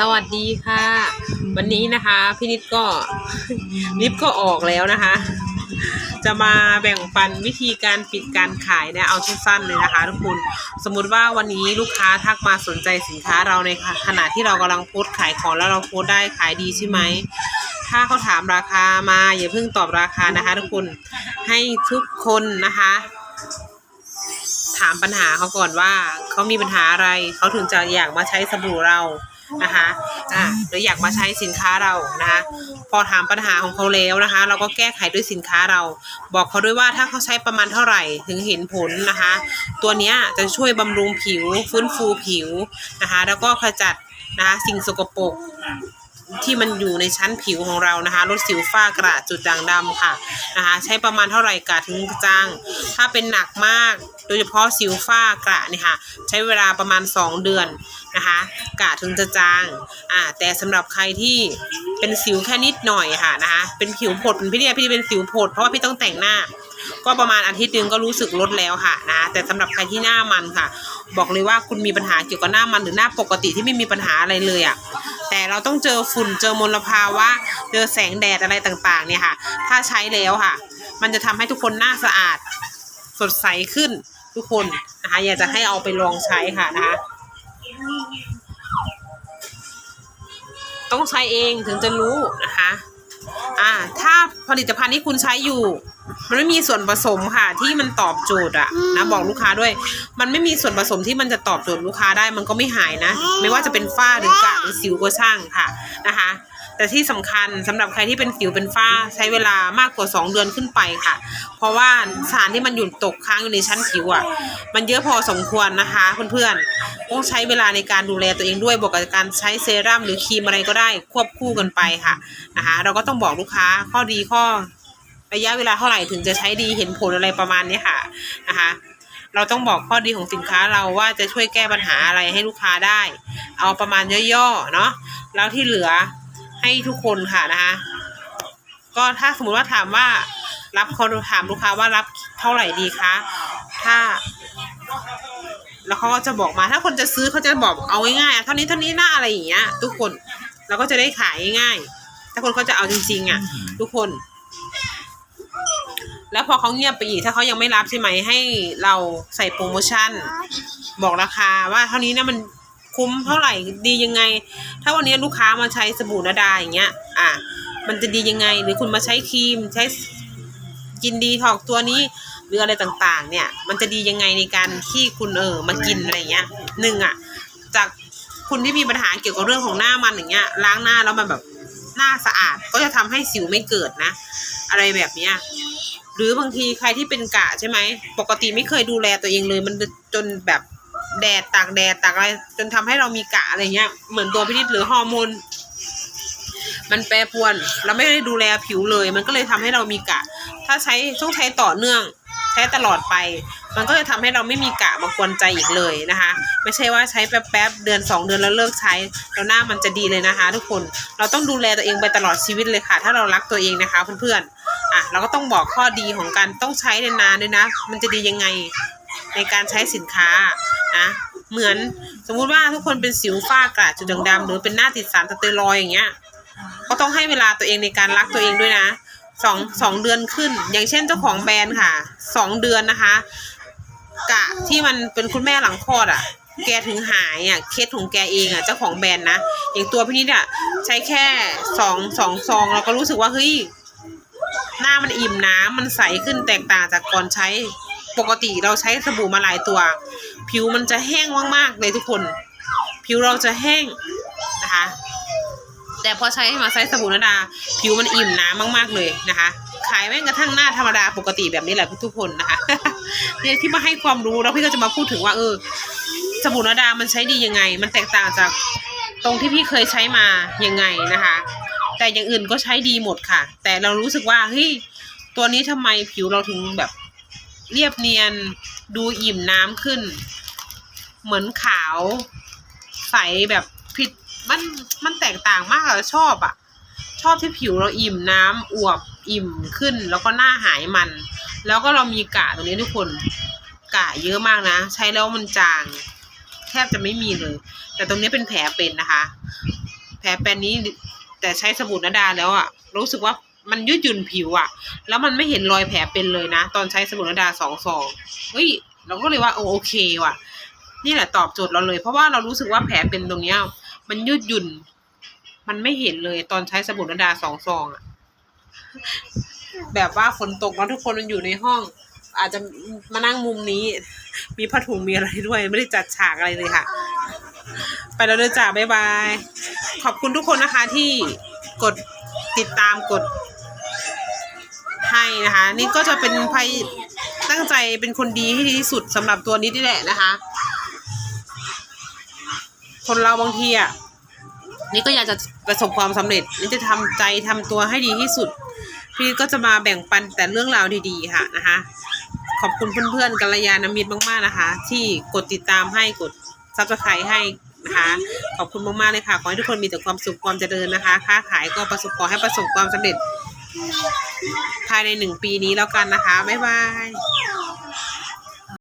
สวัสดีค่ะ วันนี้นะคะพี่นิดก็ลิฟก็ออกแล้วนะคะ จะมาแบ่งปันวิธีการปิดการขายนะเอาสั้นๆเลยนะคะทุกคนสมมุติว่าวันนี้ลูกค้าทักมาสนใจสินค้าเราในขณะที่เรากำลังโพสขายของแล้วเราโพสได้ขายดีใช่ไหมถ้าเขาถามราคามาอย่าเพิ่งตอบราคานะคะทุกคนให้ทุกคนนะคะถามปัญหาเขาก่อนว่าเขามีปัญหาอะไร เขาถึงจะอยากมาใช้สบู่เรา นะคะอ่าหรืออยากมาใช้สินค้าเรานะคะพอถามปัญหาของเขาแล้วนะคะ เราก็แก้ไขด้วยสินค้าเรา บอกเขาด้วยว่าถ้าเขาใช้ประมาณเท่าไหร่ถึงเห็นผลนะคะ ตัวนี้จะช่วยบำรุงผิว ฟื้นฟูผิวนะคะ แล้วก็ขจัด นะคะสิ่งสกปรกที่มันอยู่ในชั้นผิวของเรานะคะลดสิวฝ้ากระจุดด่างดำค่ะนะคะใช้ประมาณเท่าไหร่กะถึงจางถ้าเป็นหนักมากโดยเฉพาะสิวฝ้ากระเนี่ยค่ะใช้เวลาประมาณ 2 เดือนนะคะกะถึงจะจางอ่าแต่สำหรับใครที่เป็นสิวแค่นิดหน่อยค่ะนะคะเป็นผิวผดพี่เนี่ยพี่เป็นสิวผดเพราะว่าพี่ต้องแต่งหน้า ก็ประมาณอาทิตย์หนึงก็รู้สึกลดแล้วค่ะนะแต่สำหรับใครที่หน้ามันค่ะ บอกเลยว่าคุณมีปัญหาเกี่ยวกับหน้ามันหรือหน้าปกติที่ไม่มีปัญหาอะไรเลยอะแต่เราต้องเจอฝุ่นเจอมลภาวะเจอแสงแดดอะไรต่างๆเนี่ยค่ะ ถ้าใช้แล้วค่ะ มันจะทำให้ทุกคนหน้าสะอาด สดใสขึ้นทุกคนนะคะอยากจะให้เอาไปลองใช้ค่ะนะคะต้องใช้เองถึงจะรู้นะคะ อ่า ถ้าผลิตภัณฑ์ที่คุณใช้อยู่ มันไม่มีส่วนผสมค่ะ ที่มันตอบโจทย์อะนะบอกลูกค้าด้วย มันไม่มีส่วนผสมที่มันจะตอบโจทย์ลูกค้าได้ มันก็ไม่หายนะ ไม่ว่าจะเป็นฝ้าหรือกระหรือสิวก็ช่างค่ะนะคะ แต่ที่สำคัญสำหรับใครที่เป็นสิวเป็นฝ้าใช้เวลามากกว่า 2 เดือนขึ้นไปค่ะ เพราะว่าสารที่มันอยู่ตกค้างอยู่ในชั้นผิวอะมันเยอะพอสมควรนะคะเพื่อนๆต้องใช้เวลาในการดูแลตัวเองด้วยบวกกับการใช้เซรั่มหรือครีมอะไรก็ได้ควบคู่กันไปค่ะนะคะเราก็ต้องบอกลูกค้าข้อดีข้อระยะเวลาเท่าไหร่ถึงจะใช้ดีเห็นผลอะไรประมาณนี้ค่ะนะคะเราต้องบอกข้อดีของสินค้าเราว่าจะช่วยแก้ปัญหาอะไรให้ลูกค้าได้ เอาประมาณย่อๆเนาะแล้วที่เหลือ ให้ทุกคนค่ะนะคะก็ถ้าสมมติว่าถามว่ารับเขาถามลูกค้าว่ารับเท่าไหร่ดีคะถ้า แล้วเขาก็จะบอกมาถ้าคนจะซื้อเขาจะบอกเอาง่ายๆเท่านี้เท่านี้หน้าอะไรอย่างเงี้ย ทุกคนเราก็จะได้ขายง่ายๆถ้าคนเขาจะเอาจริง ๆ อะ ทุกคน แล้วพอเขาเงียบไปอีกถ้าเขายังไม่รับใช่ไหมให้เราใส่โปรโมชั่น บอกราคาว่าเท่านี้นะมัน คุ้มเท่าไหร่ดียังไง ถ้าวันนี้ลูกค้ามาใช้สบู่นาดาอย่างเงี้ย อะ มันจะดียังไง หรือคุณมาใช้ครีมใช้กินดีถอกตัวนี้หรืออะไรต่างๆ เนี่ย มันจะดียังไงในการที่คุณเออมากินอะไรเงี้ยหนึ่งอะ จากคุณที่มีปัญหาเกี่ยวกับเรื่องของหน้ามันอย่างเงี้ย ล้างหน้าแล้วมันแบบหน้าสะอาดก็จะทำให้สิวไม่เกิดนะ อะไรแบบเนี้ยหรือบางทีใครที่เป็นกะใช่ไหมปกติไม่เคยดูแลตัวเองเลย มันจนแบบ แดดตากแดดตากอะไรจนทำให้เรามีกะอะไรเงี้ย เหมือนตัวพินิจหรือฮอร์โมนมันแปรปรวนเราไม่ได้ดูแลผิวเลย มันก็เลยทำให้เรามีกะ ถ้าใช้ต้องใช้ต่อเนื่อง ใช้ตลอดไป มันก็จะทำให้เราไม่มีกะมากวนใจอีกเลยนะคะ ไม่ใช่ว่าใช้แป๊บๆเดือนสองเดือนแล้วเลิกใช้แล้วหน้ามันจะดีเลยนะคะ ทุกคนเราต้องดูแลตัวเองไปตลอดชีวิตเลยค่ะ ถ้าเรารักตัวเองนะคะเพื่อนๆอะเราก็ต้องบอกข้อดีของการต้องใช้นานๆด้วยนะ มันจะดียังไงในการใช้สินค้า นะเหมือนสมมุติว่าทุกคนเป็นสิวฝ้ากระจุดด่างดำหรือเป็นหน้าติดสารสเตียรอยอย่างเงี้ยก็ต้องให้เวลาตัวเองในการรักตัวเองด้วยนะสองสองเดือนขึ้น อย่างเช่นเจ้าของแบรนด์ค่ะสองเดือนนะคะ กะที่มันเป็นคุณแม่หลังคลอดอะ แกถึงหายอะเคสของแกเองอะเจ้าของแบรนด์นะอย่างตัวพี่นิดอะใช้แค่สองสองซองเราก็รู้สึกว่าเฮ้ยหน้ามันอิ่มน้ำมันใสขึ้นแตกต่างจากก่อนใช้ปกติเราใช้สบู่มาหลายตัว ผิวมันจะแห้งมากๆเลยทุกคน ผิวเราจะแห้งนะคะ แต่พอใช้มาใช้สบู่นาดา ผิวมันอิ่มน้ำมากๆเลยนะคะ ขายแม้กระทั่งหน้าธรรมดาปกติแบบนี้แหละทุกคนนะคะเนี่ยที่มาให้ความรู้แล้วพี่ก็จะมาพูดถึงว่า เออ สบู่นาดามันใช้ดียังไง มันแตกต่างจากตรงที่พี่เคยใช้มายังไงนะคะ แต่อย่างอื่นก็ใช้ดีหมดค่ะ แต่เรารู้สึกว่าเฮ้ยตัวนี้ทำไมผิวเราถึงแบบเรียบเนียนดูอิ่มน้ำขึ้น เหมือนขาว ใสแบบผิดมันมันแตกต่างมากอะชอบอะชอบที่ผิวเราอิ่มน้ำอวบอิ่มขึ้น แล้วก็หน้าหายมัน แล้วก็เรามีกะตรงนี้ทุกคนกะเยอะมากนะ ใช้แล้วมันจาง แทบจะไม่มีเลย แต่ตรงนี้เป็นแผลเป็นนะคะ แผลเป็นนี้แต่ใช้สบู่นาดาแล้วอะรู้สึกว่ามันยืดหยุ่นผิวอะแล้วมันไม่เห็นรอยแผลเป็นเลยนะ ตอนใช้สบู่นาดาสองซองเฮ้ยเราก็เลยว่าโอโอเคว่ะ นี่แหละตอบโจทย์เราเลย เพราะว่าเรารู้สึกว่าแผลเป็นตรงเนี้ย มันยืดหยุ่น มันไม่เห็นเลยตอนใช้สบู่นาดาสองซองอะแบบว่าฝนตกแล้วทุกคนมันอยู่ในห้อง อาจจะมานั่งมุมนี้ มีผ้าถุงมีอะไรด้วย ไม่ได้จัดฉากอะไรเลยค่ะ ไปแล้วเด้อจ้าบ๊ายบาย ขอบคุณทุกคนนะคะที่กดติดตามกดให้นะคะ นี่ก็จะเป็นพยตั้งใจเป็นคนดีให้ดีที่สุดสำหรับตัวนี้นี่แหละนะคะ คนเราบางทีอะนี่ก็อยากจะประสบความสำเร็จนี่จะทำใจทำตัวให้ดีที่สุด พี่ก็จะมาแบ่งปันแต่เรื่องราวดีๆค่ะนะคะ ขอบคุณเพื่อนๆกัลยาณมิตรมากๆนะคะ ที่กดติดตามให้กดซับสไครต์ให้นะคะขอบคุณมากๆเลยค่ะขอให้ทุกคนมีแต่ความสุขความเจริญนะคะ ค้าขายก็ประสบขอให้ประสบความสำเร็จ ภายในหนึ่งปีนี้แล้วกันนะคะ บ๊ายบาย